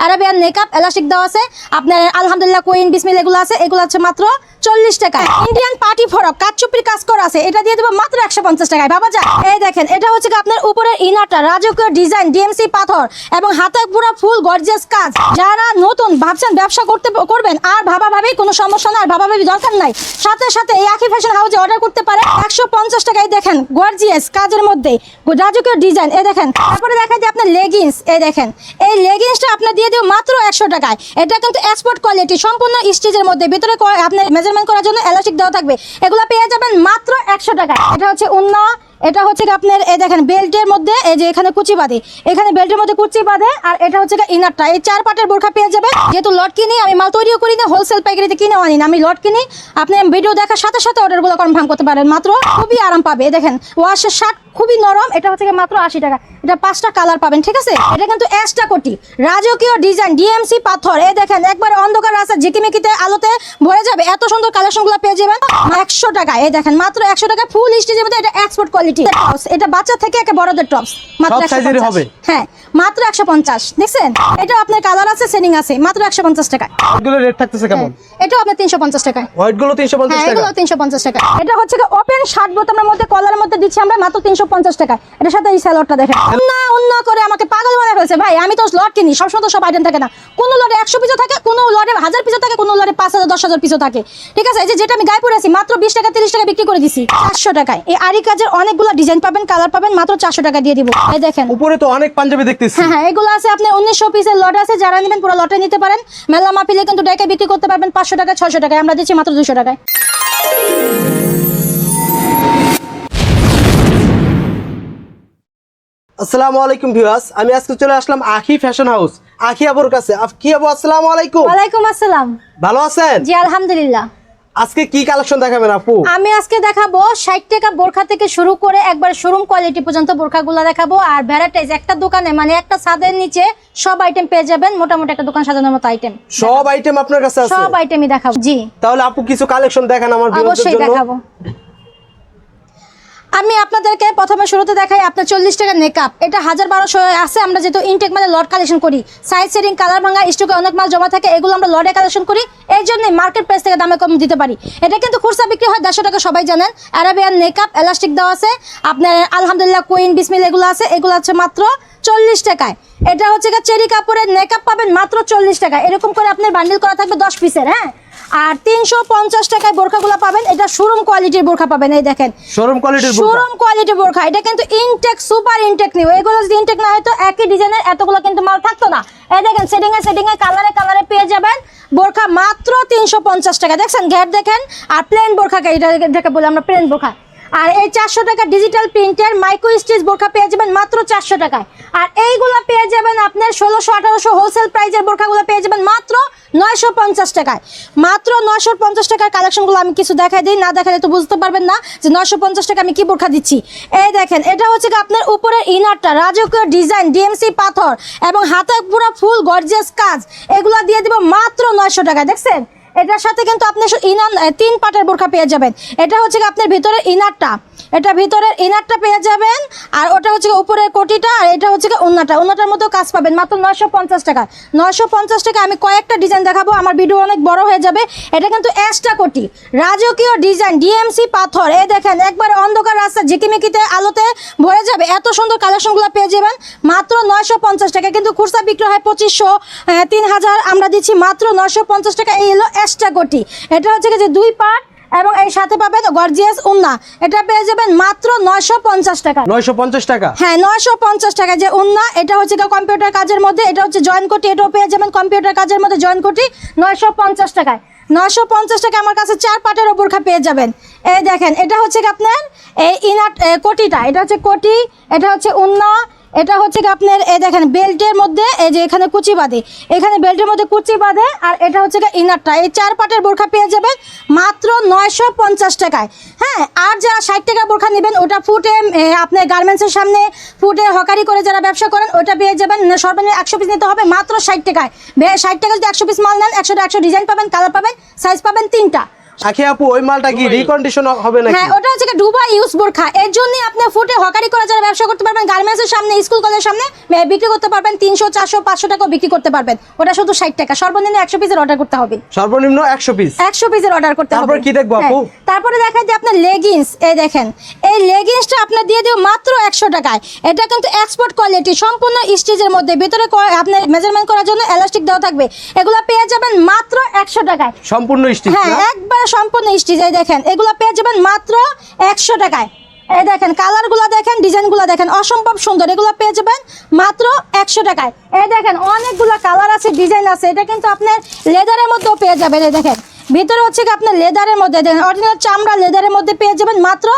Arabian makeup elastic দেওয়া আছে। আপনার আলহামদুলিল্লাহ কুইন বিসমিল এগুলো আছে। এগুলো হচ্ছে মাত্র চল্লিশ টাকা। ইন্ডিয়ান পার্টি ফরক, কাচুপির কাজ করা আছে। এটা দিয়ে দেবো মাত্র একশো পঞ্চাশ টাকায়। বাবা যা, এই দেখেন, এটা হচ্ছে আপনার উপরের ইনারটা রাজকীয় ডিজাইন ডিএমসি পাথর এবং হাতে পুরো ফুল গর্জিয়াস কাজ। যারা নতুন ভাবছেন ব্যবসা করতে, করবেন, আর ভাবা ভাবি কোনো সমস্যা নাই ভাবা ভাবি দরকার নাই, সাথে সাথে এই আখি ফ্যাশন হাউসে অর্ডার করতে পারে একশো পঞ্চাশ টাকায়। দেখেন গর্জিয়াস কাজের মধ্যে, রাজকীয় ডিজাইন এ দেখেন, তারপরে দেখা যায় আপনার লেগিংস এই দেখেন, এই লেগিংসটা আপনার দিয়ে দেবো মাত্র একশো টাকায়। এটা কিন্তু এক্সপোর্ট কোয়ালিটি সম্পূর্ণ স্টিচের মধ্যে। ভিতরে আপনার মেজারমেন্ট করার জন্য এলাস্টিক দেওয়া থাকবে। এগুলো পেয়ে যাবেন মাত্র একশো টাকায়। এটা হচ্ছে উন্না এটা হচ্ছে কি আপনার, এই দেখেন, বেল্টের মধ্যে, এই যে এখানে কুচি বাঁধে। এখানে বেল্টের মধ্যে কুচি বাঁধে, আর এটা হচ্ছে কি ইনারটা। এই চার পাটের বোরখা পেয়ে যাবে যেহেতু লট কিনি, আমি মাল তৈরিও করি না হোলসেল পাইকারিতে কিনে আনি না। আমি লট কিনি, আপনি ভিডিও দেখার সাথে সাথে অর্ডারগুলো কনফার্ম করতে পারেন। মাত্র খুবই আরাম পাবে। দেখেন ওয়াশের শার্ট খুবই নরম, এটা হচ্ছে মাত্র আশি টাকা। এটা পাঁচটা কালার পাবেন, ঠিক আছে? এটা কিন্তু এক্সট্রা কোটি। রাজকীয় ডিজাইন ডিএমসি পাথর। এই দেখেন, একবার অন্ধকার রাস্তা, ঝিকিমিকিতে আলোতে ভরে যাবে। এত সুন্দর কালেকশনগুলো পেয়ে যাবেন, একশো টাকা এই দেখেন, মাত্র একশো টাকা ফুল স্টেজের মধ্যে এটা এক্সপোর্ট কোয়ালিটি এটা বাচ্চা থেকে একে বড়দের টপস মাত্র সব 150 হবে? হ্যাঁ মাত্র একশো পঞ্চাশ। দেখছেন? এটা আপনার কালার আছে সেটিং আছে মাত্র একশো পঞ্চাশ টাকায়। এগুলো রেট থাকতেছে কেমন? এটাও আপনার তিনশো পঞ্চাশ টাকায়। হোয়াইটগুলো তিনশো পঞ্চাশ হ্যাঁ টাকা এগুলো তিনশো পঞ্চাশ টাকা এটা হচ্ছে ওপেন শার্ট বোতামের মধ্যে কলার মধ্যে দিচ্ছি আমরা মাত্র তিনশো পঞ্চাশ টাকা এটার সাথে এই স্যালোডটা দেখেন। অন্য অন্য করে আমাকে পাগল বানায় ফেলছে। ভাই আমি তো লট কিনি সবসময় তো সব আইটেম থাকে না। কোনো লটে একশো পিসও থাকে কোন লটে হাজার পিসও থাকে কোন লটে পাঁচ হাজার দশ হাজার পিসও থাকে। ঠিক আছে? এই যে যেটা আমি গায়ে পরে আছি মাত্র বিশ টাকা তিরিশ টাকা বিক্রি করে দিছি। চারশো টাকায়। এই আরি কাজের অনেকগুলো ডিজাইন পাবেন কালার পাবেন মাত্র চারশো টাকা দিয়ে দিব। এই দেখেন। উপরে তো অনেক পাঞ্জাবি দেখতেছি। হ্যাঁ হ্যাঁ এগুলো আছে আপনার উনিশশো পিসের লট আছে যারা নেবেন পুরো লটে নিতে পারেন। মেলা মাপিলে কিন্তু ডেকে বিক্রি করতে পারবেন পাঁচশো টাকা ছশো টাকায় আমরা দিচ্ছি মাত্র দুশো টাকায়। আসসালামু আলাইকুম ভিউয়ার্স আমি আজকে চলে আসলাম আখি ফ্যাশন হাউস আখি আবুর কাছে। আখি আবু আসসালামু আলাইকুম। ওয়ালাইকুম আসসালাম। ভালো আছেন? জি আলহামদুলিল্লাহ। আজকে কি কালেকশন দেখাবেন আপু? আমি আজকে দেখাবো ষাট টাকা বোরখা থেকে শুরু করে একবার শোরুম কোয়ালিটি পর্যন্ত বোরখাগুলো দেখাবো। আর ভ্যারাইটিজ একটা দোকানে মানে একটা ছাদের নিচে সব আইটেম পেয়ে যাবেন মোটামুটি একটা দোকান সাজানোর মতো আইটেম সব আইটেম আপনার কাছে আছে? সব আইটেমই দেখাবো। জি। তাহলে আপু কিছু কালেকশন দেখান আমার ভিউয়ারদের অবশ্যই দেখাবো। আমি আপনাদেরকে প্রথমে শুরুতে দেখাই আপনার চল্লিশ টাকা মেকআপ এটা হাজার বারোশো আছে, আমরা যেহেতু ইনটেক মানে লট কালেকশন করি। সাইজ সেটিং কালার ভাঙা স্টকে অনেক মাল জমা থাকে, এগুলো আমরা লটে কালেকশন করি। এই জন্য মার্কেট প্রাইস থেকে দামে কম দিতে পারি। এটা কিন্তু খুচরা বিক্রি হয়, দেড়শো টাকা সবাই জানেন। অ্যারাবিয়ান মেকআপ এলাস্টিক দেওয়া আছে। আপনার আলহামদুলিল্লাহ কুইন বিসমিল এগুলো আছে। এগুলো আছে মাত্র চল্লিশ টাকায়। এটা হচ্ছে চেরি কাপড়ের মেকআপ পাবেন মাত্র চল্লিশ টাকা এরকম করে আপনার বান্ডিল করা থাকবে দশ পিসের হ্যাঁ? আর তিনশো পঞ্চাশ টাকায় বোরখাগুলো পাবেন। এটা শোরুম কোয়ালিটির বোরখা পাবেন এই দেখেন। শোরুম কোয়ালিটির শোরুম কোয়ালিটি বোরখা। এটা কিন্তু ইনটেক সুপার ইনটেক নিউ। এগুলো যদি ইনটেক না হয়তো একই ডিজাইনের এতগুলো কিন্তু মাল থাকতো না। এই দেখেন সেটিং এ সেটিং এ কালারে কালারে পেয়ে যাবেন বোরখা মাত্র তিনশো পঞ্চাশ টাকা। দেখছেন ঘ্যাট দেখেন আর প্লেন বোরখা এটা দেখে বলে আমরা প্লেন বোরখা। আর এই চারশো টাকা ডিজিটাল প্রিন্টের মাইক্রো স্টিচ বোরখা পেয়ে যাবেন মাত্র চারশো টাকায়। আর এইগুলো পেয়ে যাবেন আপনার ষোলোশো, আঠারোশো হোলসেল প্রাইজের বোরখাগুলো পেয়ে যাবেন মাত্র নয়শো পঞ্চাশ টাকায়। মাত্র নয়শো পঞ্চাশ টাকার কালেকশনগুলো আমি কিছু দেখাই দিই, না দেখালে তো বুঝতে পারবেন না যে নয়শো পঞ্চাশ টাকা আমি কি বোরখা দিচ্ছি। এই দেখেন, এটা হচ্ছে আপনার উপরের ইনারটা রাজকীয় ডিজাইন ডিএমসি পাথর এবং হাতে পুরো ফুল গর্জিয়াস কাজ। এগুলো দিয়ে দিব মাত্র নয়শো টাকায়, দেখছেন? এটার সাথে কিন্তু আপনি ইনার তিন পাটের বোরখা পেয়ে যাবেন। এটা হচ্ছে আপনার ভিতরের ইনারটা। এটা ভিতরের ইনারটা পেয়ে যাবেন হচ্ছে উপরের কোটিটা আর এটা হচ্ছে উন্নাটা উন্নাটার মতো কাজ পাবেন মাত্র নয়শো পঞ্চাশ টাকা। নয়শো পঞ্চাশ টাকা আমি কয়েকটা ডিজাইন দেখাবো, আমার ভিডিও অনেক বড় হয়ে যাবে। এটা কিন্তু এক্সট্রা কোটি। রাজকীয় ডিজাইন ডিএমসি পাথর। এই দেখেন, একবার অন্ধকার রাস্তা, ঝিকিমিকিতে আলোতে ভরে যাবে। এত সুন্দর কালেকশনগুলো পেয়ে যাবেন। মাত্র নয়শো পঞ্চাশ টাকা। কিন্তু খুচরা বিক্রি হয় পঁচিশশো তিন হাজার। আমরা দিচ্ছি মাত্র নয়শো পঞ্চাশ টাকা। এই হলো এক্সট্রা কোটি। এটা হচ্ছে যে দুই পার্ট এবং এই সাথে পাবেন গর্জিয়াস উন্না। এটা পেয়ে যাবেন মাত্র নয়শো পঞ্চাশ টাকা। নয়শো পঞ্চাশ টাকা? হ্যাঁ নয়শো পঞ্চাশ টাকা। যে উন্না এটা হচ্ছে কম্পিউটার কাজের মধ্যে এটা হচ্ছে জয়েন কোটি এটাও পেয়ে যাবেন কম্পিউটার কাজের মধ্যে জয়েন কোটি নয়শো পঞ্চাশ টাকায়। নয়শো পঞ্চাশ টাকা আমার কাছে চার পাটের ওপর খা পেয়ে যাবেন। এই দেখেন এটা হচ্ছে আপনার এই ইনাট এ, কোটিটা এটা হচ্ছে কোটি এটা হচ্ছে উন্না এটা হচ্ছে কি আপনার, এই দেখেন, বেল্টের মধ্যে, এই যে এখানে কুচি বাঁধে। এখানে বেল্টের মধ্যে কুচি বাঁধে আর এটা হচ্ছে কি ইনারটা এই চার পাটের বোরখা পেয়ে যাবেন মাত্র নয়শো পঞ্চাশ টাকায়। হ্যাঁ আর যারা ষাট টাকা বোরখা নেবেন, ওটা ফুটে আপনার গার্মেন্টসের সামনে ফুটে, হকারি করে যারা ব্যবসা করেন, ওটা পেয়ে যাবেন সর্বনিম্ন একশো পিস নিতে হবে মাত্র ষাট টাকায়। ষাট টাকা যদি একশো পিস মাল নেন একশো একশো ডিজাইন পাবেন কালার পাবেন সাইজ পাবেন তিনটা। আখি আপু ওই মালটা কি রিকন্ডিশন হবে নাকি? হ্যাঁ ওটা হচ্ছে কি দুবাই ইউজ বোরখা এর জন্য আপনি ফুটে হকারি করা যারা ব্যবসা করতে পারবেন গার্মেন্টসের সামনে স্কুল কলেজের সামনে বিক্রি করতে পারবেন তিনশো চারশো পাঁচশো টাকাও বিক্রি করতে পারবেন। ওটা শুধু ষাট টাকা। সর্বনিম্ন একশো পিসের অর্ডার করতে হবে। সর্বনিম্ন একশো পিস একশো পিসের অর্ডার করতে হবে। তারপর কি দেখব আপু? হ্যাঁ, তারপরে দেখা যায় আপনার লেগিংস এই দেখেন। এই লেগিংসটা আপনার দিয়ে দেবো মাত্র একশো টাকায়। এটা কিন্তু এক্সপোর্ট কোয়ালিটি সম্পূর্ণ স্টিচের মধ্যে। ভিতরে আপনার মেজারমেন্ট করার জন্য এলাস্টিক দেওয়া থাকবে। এগুলো পেয়ে যাবেন মাত্র একশো টাকায়। সম্পূর্ণ স্টিচ হ্যাঁ একবার সম্পূর্ণ স্টিচ এই দেখেন। এগুলো পেয়ে যাবেন মাত্র একশো টাকায়। এই দেখেন, কালারগুলো দেখেন, ডিজাইনগুলো দেখেন, অসম্ভব সুন্দর। এগুলো পেয়ে যাবেন মাত্র একশো টাকায়। এই দেখেন, অনেকগুলো কালার আছে, ডিজাইন আছে। এটা কিন্তু আপনার লেদারের মধ্যেও পেয়ে যাবেন, এই দেখেন। ভিতরে হচ্ছে কি আপনার লেদারের মধ্যে দেখেন অরিজিনাল চামড়া লেদারের মধ্যে পেয়ে যাবেন মাত্র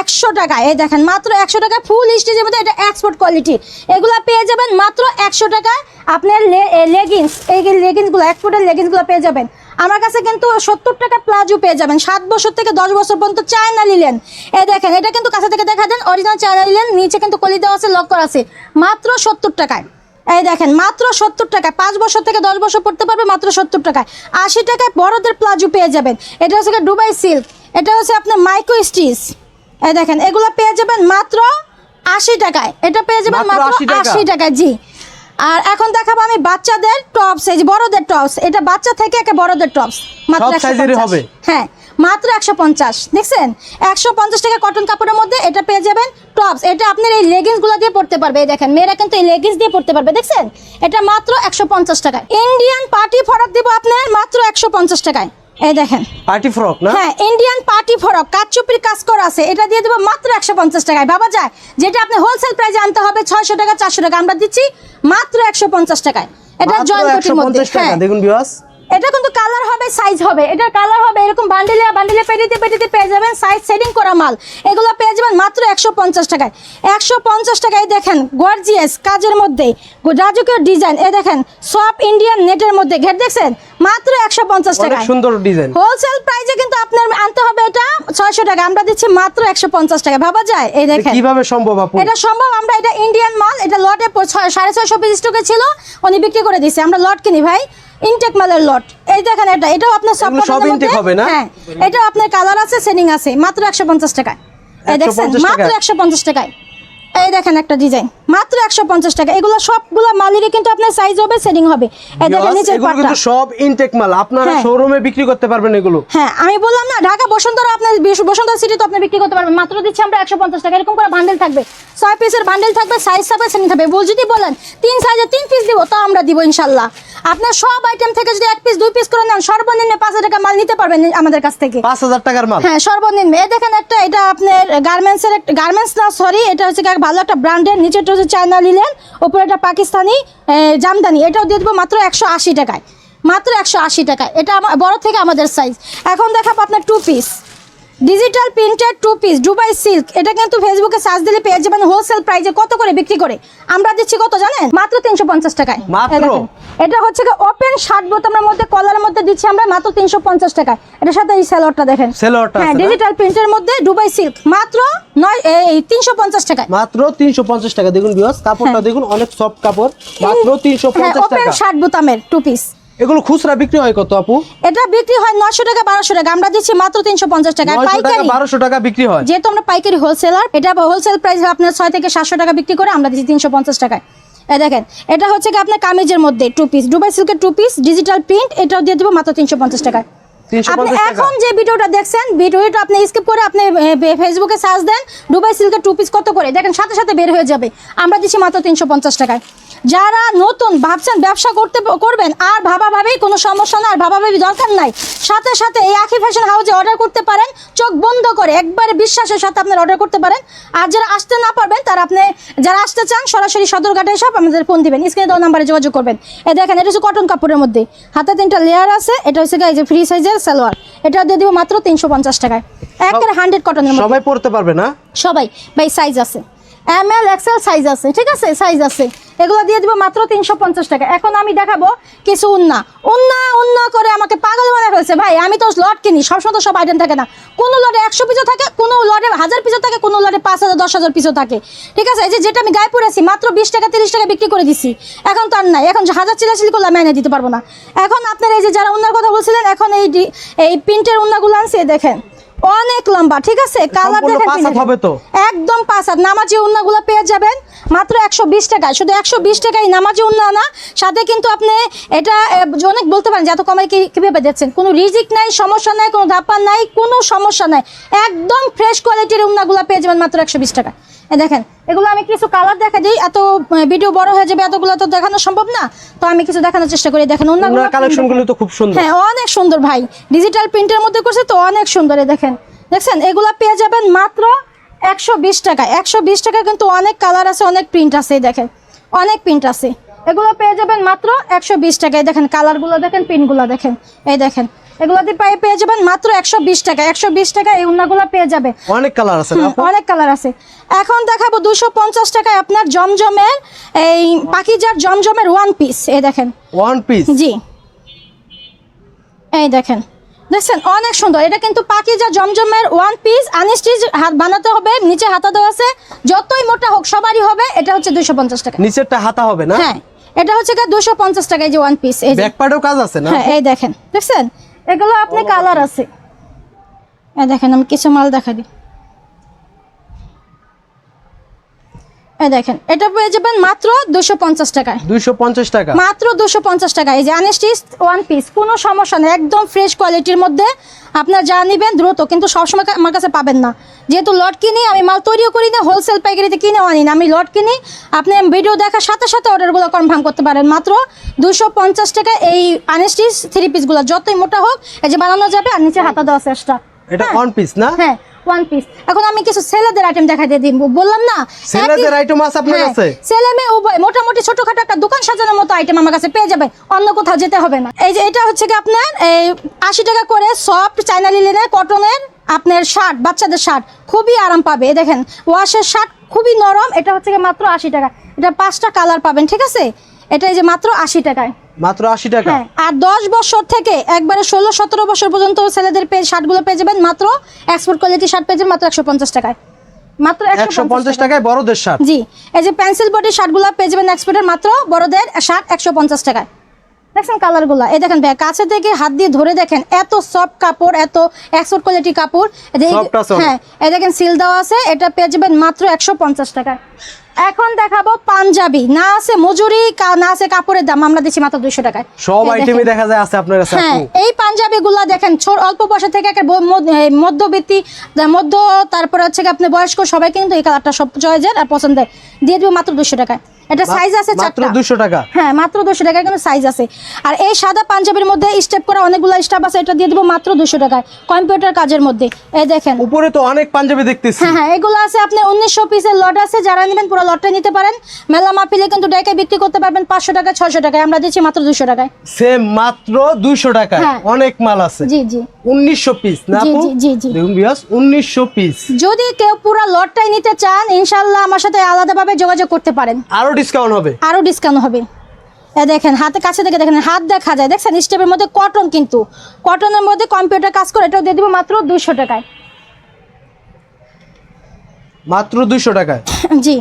একশো টাকায়। এই দেখেন, মাত্র একশো টাকায় ফুল স্টিচের মধ্যে এটা এক্সপোর্ট কোয়ালিটি এগুলো পেয়ে যাবেন মাত্র একশো টাকায়। আপনার লেগিংস এই লেগিংসগুলো এক্সপোর্টের লেগিংসগুলো পেয়ে যাবেন। আমার কাছে কিন্তু সত্তর টাকা প্লাজো পেয়ে যাবেন। সাত বছর থেকে দশ বছর পর্যন্ত চায়না নিলেন এই দেখেন এটা কিন্তু কাছে থেকে দেখা দেন অরিজিনাল চায়না নিলেন নিচে কিন্তু কলি দেওয়া আছে লক করা আছে। মাত্র সত্তর টাকায়। এই দেখেন মাত্র সত্তর টাকায়। পাঁচ বছর থেকে দশ বছর পড়তে পারবে মাত্র সত্তর টাকায়। আশি টাকায় বড়দের প্লাজো পেয়ে যাবেন। এটা হচ্ছে দুবাই সিল্ক এটা হচ্ছে আপনার মাইক্রো স্টিচ এই দেখেন এগুলো পেয়ে যাবেন মাত্র আশি টাকায়। এটা পেয়ে যাবেন মাত্র মাত্র 80 টাকা? আশি টাকায় জি। আর এখন দেখাবো আমি বাচ্চাদের টপস এই যে বড়দের টপস এটা বাচ্চা থেকে একে বড়দের টপস মাত্র হবে? হ্যাঁ মাত্র একশো পঞ্চাশ। দেখছেন? একশো পঞ্চাশ টাকা কটন কাপড়ের মধ্যে এটা পেয়ে যাবেন টপস এটা আপনার এই লেগিংসগুলো দিয়ে পড়তে পারবে এই দেখেন মেয়েরা কিন্তু এই লেগিংস দিয়ে পড়তে পারবে দেখছেন? এটা মাত্র একশো পঞ্চাশ টাকা। ইন্ডিয়ান পার্টি ফরক দিব আপনার মাত্র একশো পঞ্চাশ টাকায়। এই দেখেন। পার্টি ফ্রক না? হ্যাঁ ইন্ডিয়ান পার্টি ফ্রক কাচুপির কাজ করা আছে। এটা দিয়ে দেবো মাত্র একশো পঞ্চাশ টাকায়। বাবা যায় যেটা আপনি হোলসেল প্রাইসে আনতে হবে ছয়শো টাকা চারশো টাকা। আমরা দিচ্ছি মাত্র একশো পঞ্চাশ টাকায়। এটা একশো মধ্যে হ্যাঁ। দেখুন বিওয়াস এটা কিন্তু কালার হবে সাইজ হবে। এটা কালার হবে এরকম বান্ডিলে বান্ডিলে পেটিতে পেটিতে পেয়ে যাবেন সাইজ সেটিং করা মাল। এগুলো পেয়ে যাবেন মাত্র একশো পঞ্চাশ টাকায়। একশো পঞ্চাশ টাকায় দেখেন গর্জিয়াস কাজের মধ্যে রাজকীয় ডিজাইন এ দেখেন সব ইন্ডিয়ান নেটের মধ্যে ঘের দেখছেন? মাত্র একশো পঞ্চাশ টাকায়। সুন্দর ডিজাইন হোলসেল প্রাইসে কিন্তু আপনার আনতে হবে এটা ছয়শো টাকা। আমরা দিচ্ছি মাত্র একশো পঞ্চাশ টাকা ভাবা যায়? এই দেখেন। কীভাবে সম্ভব আপু? এটা সম্ভব আমরা এটা ইন্ডিয়ান মাল এটা লটে সাড়ে ছয়শো পিস স্টকে ছিল উনি বিক্রি করে দিচ্ছে আমরা লট কিনি ভাই। ইনটেক মালের লট এই দেখেন এটা এটাও আপনার সব সব মধ্যে- হবে না? হ্যাঁ এটাও আপনার কালার আছে সেলিং আছে মাত্র একশো পঞ্চাশ টাকায় এই দেখেন মাত্র টাকায়? একশো পঞ্চাশ টাকায় এই দেখেন একটা ডিজাইন মাত্র একশো পঞ্চাশ টাকা। এগুলো সবগুলো মালেরই কিন্তু আপনার সাইজ হবে সেটিং হবে। কিন্তু সব ইনটেক মাল। আপনারা হ্যাঁ। শোরুমে বিক্রি করতে পারবেন এগুলো। হ্যাঁ আমি বললাম না ঢাকা বসন্তরা আপনার বসন্ত সিটি তো আপনি বিক্রি করতে পারবেন। মাত্র দিচ্ছি আমরা একশো পঞ্চাশ টাকা। এরকম করে বান্ডেল থাকবে। ছয় পিসের বান্ডেল থাকবে সাইজ থাকবে সেটিং থাকবে। বল যদি বলেন তিন সাইজে তিন পিস দিব তো আমরা দিব ইনশাল্লাহ। আপনার সব আইটেম থেকে যদি এক পিস দুই পিস করে নেন সর্বনিম্ন পাঁচ হাজার টাকা মাল নিতে পারবেন আমাদের কাছ থেকে। পাঁচ হাজার টাকার মাল? হ্যাঁ সর্বনিম্ন। এই দেখেন একটা এটা আপনার গার্মেন্টসের একটা গার্মেন্টস না সরি এটা হচ্ছে ভালো একটা ব্র্যান্ডের নিচেটা হচ্ছে চায়না লিলেন, ওপরে এটা পাকিস্তানি জামদানি। এটাও দিয়ে দেবো মাত্র একশো আশি টাকায়। মাত্র একশো আশি টাকায়। এটা আমার বড় থেকে আমাদের সাইজ এখন দেখাবো আপনার two piece digital printed two piece Dubai silk এটা কিন্তু ফেসবুকে সার্চ দিলে পেয়ে যাবেন হোলসেল প্রাইসে কত করে বিক্রি করে? আমরা দিচ্ছি কত জানেন? মাত্র তিনশো পঞ্চাশ টাকায়। মাত্র? এটা হচ্ছে ওপেন শার্ট বোতামের মধ্যে কলারের মধ্যে দিচ্ছি আমরা মাত্র তিনশো পঞ্চাশ টাকায়। এটার সাথে এই স্যালোয়ারটা দেখেন। হ্যাঁ ডিজিটাল প্রিন্টের মধ্যে দুবাই সিল্ক মাত্র নয় এই তিনশো পঞ্চাশ টাকায়। মাত্র তিনশো পঞ্চাশ টাকা। দেখুন বিওয়াস কাপড়টা দেখুন অনেক সফট কাপড়। মাত্র তিনশো হ্যাঁ পঞ্চাশ ওপেন টাকা। শার্ট বোতামের টু পিস এগুলো খুচরা বিক্রি হয় কত আপু? এটা বিক্রি হয় 900 টাকা 1200 টাকা। আমরা দিচ্ছি মাত্র তিনশো পঞ্চাশ টাকা। পাইকারি? 900 টাকা বিক্রি হয়। যেহেতু আমরা পাইকারি হোলসেলার এটা হোলসেল প্রাইস আপনার 6 থেকে সাতশো টাকা বিক্রি করে আমরা দিচ্ছি তিনশো পঞ্চাশ টাকায়। এই দেখেন এটা হচ্ছে কি আপনার কামিজের মধ্যে টু পিস দুবাই সিল্কের টু পিস ডিজিটাল প্রিন্ট এটাও দিয়ে দেবো মাত্র তিনশো পঞ্চাশ টাকায়। আপনি এখন যে ভিডিওটা দেখছেন ভিডিওটা আপনি স্কিপ করে আপনি ফেসবুকে সার্চ দেন দুবাই সিল্কের টু পিস কত করে? দেখেন সাথে সাথে বের হয়ে যাবে। আমরা দিচ্ছি মাত্র তিনশো পঞ্চাশ টাকায়। যারা নতুন ভাবছেন ব্যবসা করতে করবেন আর ভাবা ভাবেই কোনো সমস্যা না আর ভাবা ভাবি দরকার নাই সাথে সাথে এই আখি ফ্যাশন হাউসে অর্ডার করতে পারেন চোখ বন্ধ করে একবারে বিশ্বাসের সাথে আপনার অর্ডার করতে পারেন। আর যারা আসতে না পারবেন তারা আপনি যারা আসতে চান সরাসরি সদরঘাটে সব আমাদের ফোন দিবেন স্ক্রিনে দেওয়া নাম্বারে যোগাযোগ করবেন। এ দেখেন এটা হচ্ছে কটন কাপড়ের মধ্যে। হাতে তিনটা লেয়ার আছে এটা হচ্ছে ফ্রি সাইজের সালোয়ার। এটা দিয়ে দিব মাত্র তিনশো পঞ্চাশ টাকায়। একেবারে হান্ড্রেড কটনের মধ্যে। সবাই পড়তে পারবে না? সবাই। ভাই সাইজ আছে। এম এল এক্সেল সাইজ আছে ঠিক আছে? সাইজ আছে। এগুলো দিয়ে দিব মাত্র তিনশো পঞ্চাশ টাকা। এখন আমি দেখাবো কিছু উন্না। উন্না উন্না করে আমাকে পাগল বানায় হয়েছে ভাই, আমি তো লট কিনি, সবসময় তো সব আইটেম থাকে না। কোনো লটে একশো পিসও থাকে, কোনো লটে হাজার পিসও থাকে, কোনো লটে পাঁচ হাজার, দশ হাজার পিসও থাকে। ঠিক আছে? এই যে যেটা আমি গায়ে পরেছি মাত্র বিশ টাকা, তিরিশ টাকা বিক্রি করে দিছি। এখন তো আর নাই। এখন হাজার চিলাচিলি করলে আমি এনে দিতে পারব না। এখন আপনার এই যে যারা উন্নার কথা বলছিলেন, এখন এই এই প্রিন্টের উন্নাগুলো আনছে, দেখেন। অনেক লম্বা ঠিক আছে? কালার দেখেন পাঁচ হাত প্রিন্টের। হবে তো? একদম পাঁচ হাত। নামাজি উন্নাগুলো পেয়ে যাবেন মাত্র একশো বিশ টাকায়। শুধু একশো বিশ টাকায় নামাজি উন্না না সাথে কিন্তু আপনি এটা অনেক বলতে পারেন যত এত কমে কি কীভাবে দিচ্ছেন। কোনো রিজিক নাই সমস্যা নাই কোনো ধাপ্পা নাই কোনো সমস্যা নাই। একদম ফ্রেশ কোয়ালিটির উন্নাগুলো পেয়ে যাবেন মাত্র একশো বিশ টাকা এ দেখেন এগুলো আমি কিছু কালার দেখা দিই এত ভিডিও বড় হয়ে যাবে এতগুলো তো দেখানো সম্ভব না। তো আমি কিছু দেখানোর চেষ্টা করি দেখেন উন্নাগুলো ওনার কালেকশনগুলো তো খুব সুন্দর। হ্যাঁ অনেক সুন্দর ভাই। ডিজিটাল প্রিন্টের মধ্যে করছে তো অনেক সুন্দর এই দেখেন। দেখছেন? এগুলো পেয়ে যাবেন মাত্র একশো বিশ টাকা। একশো বিশ টাকা কিন্তু অনেক কালার আছে অনেক প্রিন্ট আছে দেখেন। অনেক প্রিন্ট আছে। এগুলো পেয়ে যাবেন মাত্র একশো বিশ টাকায় দেখেন কালারগুলো দেখেন প্রিন্টগুলো দেখেন। এই দেখেন এগুলোতে পায়ে পেয়ে যাবেন মাত্র একশো বিশ টাকা। একশো বিশ টাকা এই উন্নাগুলো পেয়ে যাবে। অনেক কালার আছে অনেক কালার আছে। এখন দেখাবো দুশো পঞ্চাশ টাকায় আপনার জমজমের এই জমজমের ওয়ান পিস এই দেখেন। ওয়ান পিস জি। এই দেখেন। দেখছেন অনেক সুন্দর। এটা কিন্তু পাকিজা জমজমের ওয়ান পিস আনস্টিচ হাত বানাতে হবে নিচে হাতা দেওয়া আছে। যতই মোটা হোক সবারই হবে। এটা হচ্ছে দুশো পঞ্চাশ টাকা। নিচেরটা হাতা হবে না? হ্যাঁ এটা হচ্ছে দুশো পঞ্চাশ টাকা এই যে ওয়ান পিস এই কাজ আছে না? হ্যাঁ এই দেখেন। দেখছেন? এগুলো আপনি কালার আছে। দেখেন আমি কিছু মাল দেখা দিই। এই দেখেন এটা পেয়ে যাবেন মাত্র দুশো পঞ্চাশ টাকায়। দুইশো পঞ্চাশ টাকা। মাত্র দুশো পঞ্চাশ টাকা এই যে আনেস্টিস ওয়ান পিস কোনো সমস্যা নেই একদম ফ্রেশ কোয়ালিটির মধ্যে। আপনার যা নেবেন দ্রুত কিন্তু সবসময় আমার কাছে পাবেন না। যেহেতু লট কিনি আমি মাল তৈরিও করি না হোলসেল পাইকারিতে কিনেও আনি না। আমি লট কিনি আপনি ভিডিও দেখার সাথে সাথে অর্ডারগুলো কনফার্ম করতে পারেন। মাত্র দুশো পঞ্চাশ টাকা এই আনেস্টিস থ্রি পিসগুলো যতই মোটা হোক এই যে বানানো যাবে আর নিচে হাতা দেওয়া চেষ্টা। এটা ওয়ান পিস না? হ্যাঁ। ওয়ান পিস এখন আমি কিছু ছেলেদের আইটেম দেখাই দিব। বললাম না ছেলেদের item আছে আপনার হ্যাঁ, কাছে? ছেলে মেয়ে উভয় মোটামুটি ছোটখাটো একটা দোকান সাজানোর মতো আইটেম আমার কাছে পেয়ে যাবে। অন্য কোথাও যেতে হবে না। এই যে এটা হচ্ছে কি আপনার এই আশি টাকা করে সফট চাইনা লিলেনের কটনের আপনার শার্ট বাচ্চাদের শার্ট খুবই আরাম পাবে। দেখেন ওয়াশের শার্ট খুবই নরম। এটা হচ্ছে মাত্র আশি টাকা। এটা পাঁচটা কালার পাবেন ঠিক আছে? এটা এই যে মাত্র আশি টাকায়। মাত্র আশি টাকা? হ্যাঁ আর দশ বছর থেকে একবারে ষোলো সতেরো বছর পর্যন্ত ছেলেদের পেয়ে শার্টগুলো পেয়ে যাবেন মাত্র এক্সপোর্ট কোয়ালিটি শার্ট পেয়ে যাবেন মাত্র একশো পঞ্চাশ টাকায়। মাত্র একশো পঞ্চাশ টাকায়। বড়দের শার্ট? জি এই যে পেন্সিল বডি শার্টগুলো পেয়ে যাবেন এক্সপোর্টের মাত্র বড়দের শার্ট একশো পঞ্চাশ টাকায়। দেখছেন কালারগুলো এই দেখেন ভাই কাছে থেকে হাত দিয়ে ধরে দেখেন এত সফট কাপড় এত এক্সপোর্ট কোয়ালিটি কাপড়। হ্যাঁ এই দেখেন সিল দেওয়া আছে এটা পেয়ে যাবেন মাত্র একশো পঞ্চাশ টাকায়। এখন দেখাবো পাঞ্জাবি। না আছে মজুরি না আছে কাপড়ের দাম আমরা দিচ্ছি মাত্র দুইশো টাকায়। সব আইটেমই দেখা যায় আছে আপনার কাছে হ্যাঁ এই পাঞ্জাবি গুলা দেখেন ছোট অল্প বয়স থেকে একটা মধ্যবিত্তি মধ্য তারপরে হচ্ছে কি আপনি বয়স্ক সবাই কিন্তু এই কালারটা সব চয়েজের আর পছন্দের। দিয়ে দিব মাত্র দুশো টাকায়। এটা সাইজ আছে মাত্র চারটা। দুশো টাকা? হ্যাঁ মাত্র দুশো টাকায় কিন্তু সাইজ আছে। আর এই সাদা পাঞ্জাবির মধ্যে স্টেপ করা অনেকগুলো স্টাফ আছে এটা দিয়ে দিব মাত্র দুশো টাকায় কম্পিউটার কাজের মধ্যে। এই দেখেন। উপরে তো অনেক পাঞ্জাবি দেখতেছি। হ্যাঁ হ্যাঁ এগুলো আছে আপনি উনিশশো পিসের লট আছে যারা নেবেন পুরো লটটা নিতে পারেন। মেলা মাপিলে কিন্তু ডাইকে বিক্রি করতে পারবেন পাঁচশো টাকা ছশো টাকায়। আমরা দিচ্ছি মাত্র দুশো টাকায়। সেম মাত্র দুইশো টাকা হ্যাঁ। অনেক মাল আছে। জি জি। উনিশশো পিস না আপু? জি, জি, জি। দেখুন বিয়াস উনিশশো পিস যদি কেউ পুরো লটটাই নিতে চান ইনশাল্লাহ আমার সাথে আলাদাভাবে যোগাযোগ করতে পারেন। আরও ডিসকাউন্ট হবে। আরও ডিসকাউন্ট হবে। এ দেখেন হাতে কাছে থেকে দেখেন হাত দেখা যায়। দেখছেন স্টেপের মধ্যে কটন কিন্তু। কটনের মধ্যে কম্পিউটার কাজ করে এটাও দিয়ে দিব মাত্র দুশো টাকায়। মাত্র দুইশো টাকায়। জি।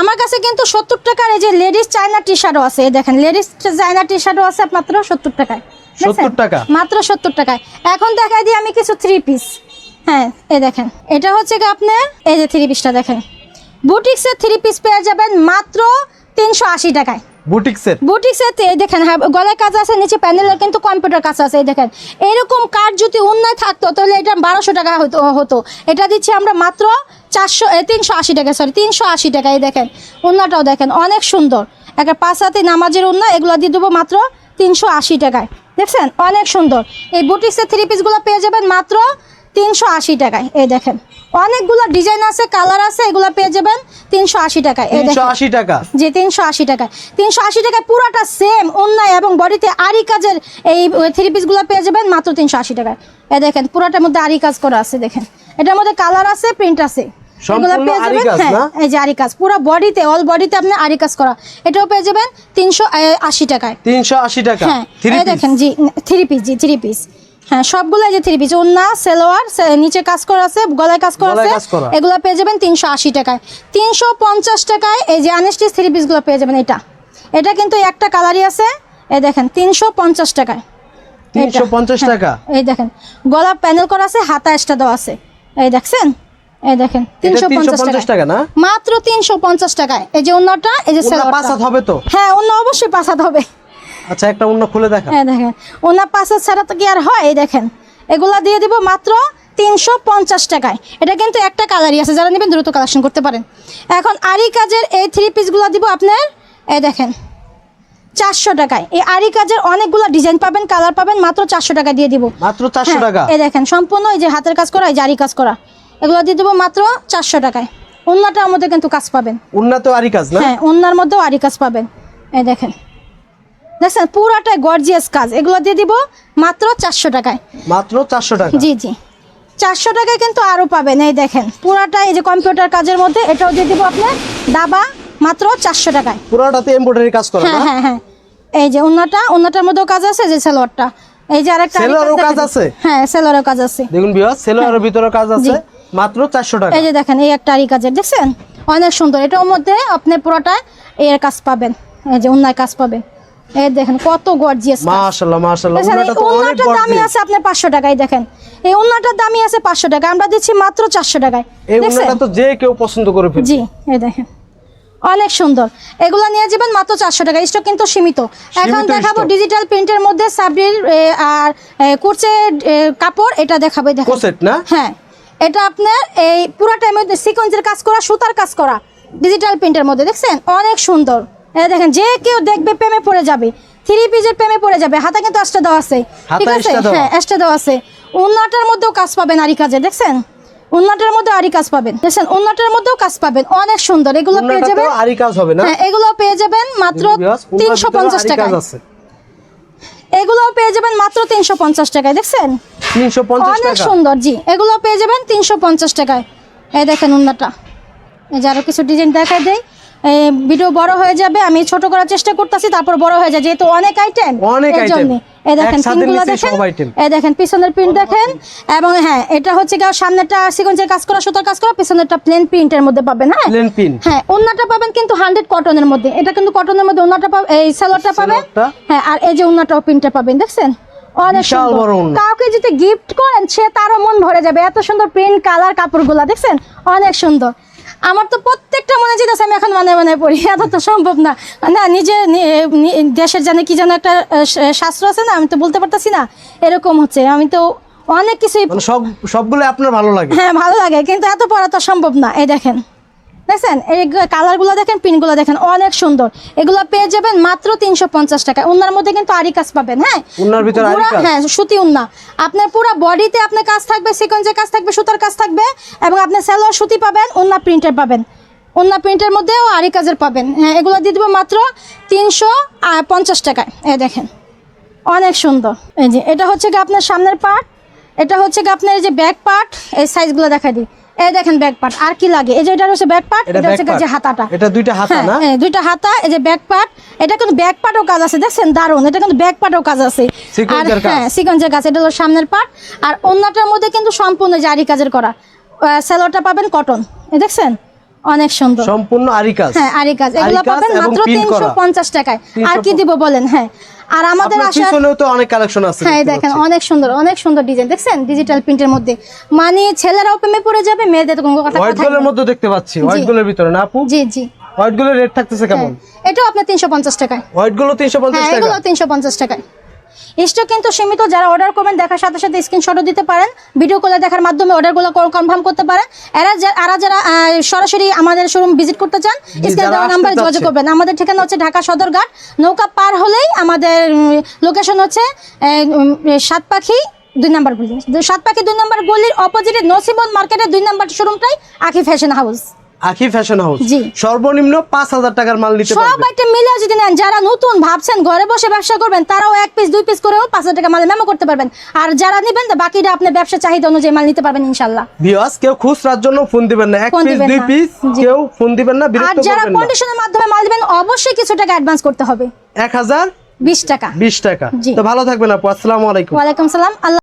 আমার কাছে কিন্তু সত্তর টাকার এই যে লেডিস চায়না টি শার্টও আছে এই দেখেন লেডিস চায়না টি শার্টও আছে মাত্র সত্তর টাকায়? 70 টাকা? মাত্র সত্তর টাকায়। এখন দেখাই দিই আমি কিছু থ্রি পিস হ্যাঁ এই দেখেন এটা হচ্ছে কি আপনার এই যে থ্রি পিসটা দেখেন। বুটিক্সের থ্রি পিস পেয়ে যাবেন মাত্র তিনশো আশি টাকায়। বুটিক বুটিক্সের তে- দেখেন হ্যাঁ গলায় কাজ আছে নিচে প্যানেলের কিন্তু কম্পিউটার কাজ আছে এই দেখেন। এরকম যদি উন্নয় থাকতো তাহলে এটা বারোশো টাকা হতো হতো। এটা দিচ্ছি আমরা মাত্র চারশো তিনশো আশি টাকা সরি তিনশো আশি টাকা এই দেখেন। উন্নাটাও দেখেন অনেক সুন্দর। একটা পাঁচ হাতে নামাজের উন্না এগুলো দিয়ে দেবো মাত্র তিনশো আশি টাকায়। দেখছেন? অনেক সুন্দর। এই বুটিক্সের থ্রি পিসগুলো পেয়ে যাবেন মাত্র তিনশো আশি টাকায় এই দেখেন। অনেকগুলো ডিজাইন আছে কালার আছে এগুলো পেয়ে যাবেন তিনশো আশি টাকায়। তিনশো আশি টাকা? জি তিনশো আশি টাকায়। তিনশো আশি টাকায় পুরোটা সেম অন্যায় এবং বডিতে আরি কাজের এই থ্রি পিসগুলো পেয়ে যাবেন মাত্র তিনশো আশি টাকায়। এ দেখেন পুরোটার মধ্যে আরি কাজ করা আছে দেখেন। এটার মধ্যে কালার আছে প্রিন্ট আছে। এগুলো পেয়ে যাবেন হ্যাঁ? এই যে আরি কাজ। পুরো বডিতে অল বডিতে আপনি আরি কাজ করা। এটাও পেয়ে যাবেন তিনশো আশি টাকায়। তিনশো আশি টাকা? হ্যাঁ দেখেন জি থ্রি পিস জি থ্রি পিস হ্যাঁ সবগুলো এই যে থ্রি পিস ওন্না সেলোয়ার নিচে কাজ করা আছে গলায় কাজ করা আছে এগুলো পেয়ে যাবেন তিনশো আশি টাকায়। তিনশো পঞ্চাশ টাকায় এই যে আনস্টিচ থ্রি পিসগুলো পেয়ে যাবেন এটা। এটা কিন্তু একটা কালারই আছে এই দেখেন তিনশো পঞ্চাশ টাকায়। তিনশো পঞ্চাশ হ্যাঁ, টাকা? এই দেখেন গলা প্যানেল করা আছে হাতা এক্সট্রা দেওয়া আছে। এই দেখছেন? এই দেখেন তিনশো তিনশো পঞ্চাশ পঞ্চাশ টাকা টাকা না? মাত্র তিনশো পঞ্চাশ টাকায়। এই যে অন্যটা এই যে। হবে তো? হ্যাঁ অন্য অবশ্যই পাঁচ হাত হবে। আচ্ছা একটা অন্য খুলে দেখা হ্যাঁ দেখেন। ওনার পাঁচ হাত ছাড়া তো কি আর হয়? এই দেখেন। এগুলা দিয়ে দিব মাত্র তিনশো পঞ্চাশ টাকায়। এটা কিন্তু একটা কালারই আছে যারা নেবেন দ্রুত কালেকশন করতে পারেন। এখন আরি কাজের এই থ্রি পিসগুলো দিব আপনার এই দেখেন চারশো টাকায়। এই আরি কাজের অনেকগুলো ডিজাইন পাবেন কালার পাবেন মাত্র চারশো টাকা দিয়ে দিব। মাত্র চারশো হ্যাঁ, টাকা? এই দেখেন সম্পূর্ণ এই যে হাতের কাজ করা এই জারি কাজ করা। এগুলো দিয়ে দেবো মাত্র চারশো টাকায়। অন্যটার মধ্যে কিন্তু কাজ পাবেন। উন্নত আরি কাজ না? হ্যাঁ অন্যার মধ্যেও আরি কাজ পাবেন। এই দেখেন দেখছেন পুরাটাই গর্জিয়াস কাজ। এগুলো দিয়ে দিব মাত্র চারশো টাকায়। মাত্র চারশো টাকা? জি জি। চারশো টাকায় কিন্তু আরও পাবেন এই দেখেন। পুরাটা এই যে কম্পিউটার কাজের মধ্যে এটাও দিয়ে দিব আপনার দাবা মাত্র চারশো টাকায়। পুরোটাতে এমব্রয়ডারি কাজ করা হ্যাঁ হ্যাঁ হ্যাঁ। এই যে অন্যটা অন্যটার মধ্যেও কাজ আছে যে সেলোয়ারটা। এই যে আরেকটা সেলোয়ারও কাজ আছে? হ্যাঁ সেলোয়ারও কাজ আছে। দেখুন বিহার সেলোয়ারের ভিতরে কাজ আছে মাত্র চারশো টাকা। এই যে দেখেন এই একটা আরি কাজের দেখছেন? অনেক সুন্দর। এটার মধ্যে আপনি পুরোটা এর কাজ পাবেন এই যে অন্যায় কাজ পাবেন এই দেখেন কত গর্জিয়াস মাশাল্লাহ মাশাল্লাহ দেখছেন, তো অনেক ওড়নাটার দামই গর্জিয়াস আছে আপনার পাঁচশো টাকায় দেখেন। এই ওড়নাটার দামই আছে পাঁচশো টাকা আমরা দিচ্ছি মাত্র চারশো টাকায়। এই দেখছেন? তো যে কেউ পছন্দ করে ফেলবে। জি এই দেখেন। অনেক সুন্দর। এগুলো নিয়ে যাবেন মাত্র চারশো টাকা স্টক কিন্তু সীমিত। এখন দেখাবো ডিজিটাল প্রিন্টের মধ্যে সাবরির আর কুরচে কাপড় এটা দেখাবো কোসেট না? হ্যাঁ। এটা আপনার এই পুরো টাইমে সিকোয়েন্সের কাজ করা সুতার কাজ করা ডিজিটাল প্রিন্টের মধ্যে দেখছেন? অনেক সুন্দর। দেখেন যে কেউ দেখবে প্রেমে পড়ে যাবে থ্রি পিসের প্রেমে পড়ে যাবে। হাতে কিন্তু এক্সট্রা দেওয়া আছে ঠিক আছে? হ্যাঁ এক্সট্রা দেওয়া আছে। উন্নাটার মধ্যেও কাজ পাবেন আরি কাজে দেখছেন? উন্নাটার মধ্যে আরি কাজ পাবেন। দেখছেন? উন্নাটার মধ্যেও কাজ পাবেন। অনেক সুন্দর। এগুলো পেয়ে যাবেন? আরি কাজ হবে না? হ্যাঁ এগুলো পেয়ে যাবেন মাত্র দেখুন বিহার, উন্নটার তিনশো ভিতরে পঞ্চাশ আরি টাকা কাজ এগুলো পেয়ে যাবেন মাত্র তিনশো পঞ্চাশ টাকায় দেখছেন? তিনশো পঞ্চাশ অনেক সুন্দর জি। এগুলো পেয়ে যাবেন তিনশো পঞ্চাশ টাকায়। এই দেখেন উন্নাটা এই যে আরও কিছু ডিজাইন দেখা দেয় ভিডিও বড় হয়ে যাবে আমি ছোট করার চেষ্টা করতেছি তারপর বড় হয়ে যায়। যেহেতু অনেক আইটেম অনেক item। এই দেখেন পিনগুলো দেখেন এই দেখেন পিছনের প্রিন্ট দেখেন এবং হ্যাঁ এটা হচ্ছে সামনেটা সিকোয়েন্সের কাজ করা সুতার কাজ করা পিছনেরটা প্লেন প্রিন্টের মধ্যে পাবেন হ্যাঁ? প্লেন পিন হ্যাঁ ওন্নাটা পাবেন কিন্তু হান্ড্রেড কটনের মধ্যে। এটা কিন্তু কটনের মধ্যে ওন্নাটা পাবেন এই সালোয়ারটা পাবেন হ্যাঁ আর এই যে ওন্নাটাও প্রিন্টটা পাবেন দেখছেন? অনেক সুন্দর। কাউকে যদি গিফট করেন সে তারও মন ভরে যাবে। এত সুন্দর প্রিন্ট কালার কাপড়গুলা দেখছেন? অনেক সুন্দর। আমার তো প্রত্যেকটা মনে যেতেছে আমি এখন মানে মানে পড়ি। এত তো সম্ভব না। না নিজে দেশের জানে কি যেন একটা শাস্ত্র আছে না? আমি তো বলতে পারতেছি না। এরকম হচ্ছে। আমি তো অনেক কিছুই মানে সব সবগুলো আপনার ভালো লাগে? হ্যাঁ ভালো লাগে। কিন্তু এত পড়া তো সম্ভব না। এই দেখেন। দেখছেন? এই কালারগুলো দেখেন পিনগুলো দেখেন অনেক সুন্দর। এগুলো পেয়ে যাবেন মাত্র তিনশো পঞ্চাশ টাকা উন্নার মধ্যে কিন্তু আরি কাজ পাবেন হ্যাঁ? হ্যাঁ সুতি উন্না। আপনার পুরো বডিতে আপনার কাজ থাকবে সিকোয়েন্সের কাজ থাকবে সুতার কাজ থাকবে এবং আপনি সালোয়ার সুতি পাবেন উন্না প্রিন্টের পাবেন। উন্না প্রিন্টের মধ্যেও আরি কাজের পাবেন। হ্যাঁ এগুলো দিয়ে দেবো মাত্র তিনশো পঞ্চাশ টাকায়। এই দেখেন অনেক সুন্দর। এই যে এটা হচ্ছে গিয়ে আপনার সামনের পার্ট এটা হচ্ছে গিয়ে আপনার এই যে ব্যাক পার্ট এই সাইজগুলো দেখা দিই। এই দেখেন ব্যাক পার্ট আর কি লাগে? এই যে এটা হচ্ছে ব্যাক পার্ট এটা হচ্ছে যে হাতাটা। এটা দুইটা হাতা হ্যাঁ, না? হ্যাঁ, দুইটা হাতা এই যে ব্যাক পার্ট এটা কিন্তু ব্যাক পার্টও কাজ আছে দেখছেন? দারুণ এটা কিন্তু ব্যাক পার্টও কাজ আছে। আর হ্যাঁ সিকোয়েন্সের কাজ এটা হলো সামনের পার্ট আর অন্যটার মধ্যে কিন্তু সম্পূর্ণ জারি কাজের করা। স্যালোটা পাবেন কটন দেখছেন? অনেক সুন্দর। সম্পূর্ণ আরি কাজ হ্যাঁ আরি কাজ এগুলো পাবেন মাত্র pin তিনশো করা। পঞ্চাশ টাকায়। আর কি দিব বলেন? হ্যাঁ। আর আমাদের পিছনেও তো অনেক কালেকশন আছে হ্যাঁ দেখেন অনেক সুন্দর অনেক সুন্দর ডিজাইন দেখছেন? ডিজিটাল প্রিন্টের মধ্যে। মানে ছেলেরাও প্রেমে পড়ে যাবে মেয়েদের কোনো কথা হোয়াইট গোলের মধ্যে দেখতে পাচ্ছি। হোয়াইট গোলের ভিতরে না আপু? জি জি। হোয়াইট গোলের রেট থাকতেছে হ্যাঁ কেমন? এটাও আপনার তিনশো পঞ্চাশ টাকায়। হোয়াইটগুলো তিনশো পঞ্চাশ হ্যাঁ এগুলো তিনশো পঞ্চাশ টাকায়। স্টক কিন্তু সীমিত যারা অর্ডার করবেন দেখার সাথে সাথে স্ক্রিনশটও দিতে পারেন ভিডিও কলে দেখার মাধ্যমে অর্ডারগুলো কনফার্ম করতে পারেন। এরা যা- এরা যারা সরাসরি আমাদের শোরুম ভিজিট করতে চান স্ক্রিনে দেওয়া নাম্বারে যোগাযোগ করবেন। আমাদের ঠিকানা হচ্ছে ঢাকা সদরঘাট নৌকা পার হলেই আমাদের লোকেশন হচ্ছে সাত পাখি দুই নাম্বার গলি। সাত পাখি দুই নাম্বার গলির অপোজিটে নসিবন মার্কেটের দুই number শোরুমটাই Akhi fashion house Akhi fashion house সর্বনিম্ন পাঁচ হাজার টাকার মাল নিতে সব আইটেম মিলে যদি নেন যারা নতুন ভাবছেন ঘরে বসে ব্যবসা করবেন তারাও এক পিস দুই পিস করেও পাঁচ হাজার টাকা মাল মেমো করতে পারবেন। আর যারা নেবেন বাকিটা আপনার ব্যবসা চাহিদা অনুযায়ী মাল নিতে পারবেন ইনশাল্লাহ ভিউয়ার্স কেউ খুচরার জন্য ফোন দিবেন না। এক পিস দুই পিস কেউ ফোন দিবেন না আর যারা কন্ডিশনের মাধ্যমে মাল দিবেন অবশ্যই কিছু টাকা অ্যাডভান্স করতে হবে। এক হাজার বিশ টাকা। বিশ টাকা। তো ভালো থাকবেন আপু আসসালামু আলাইকুম। ওয়ালাইকুম সালাম। আল্লাহ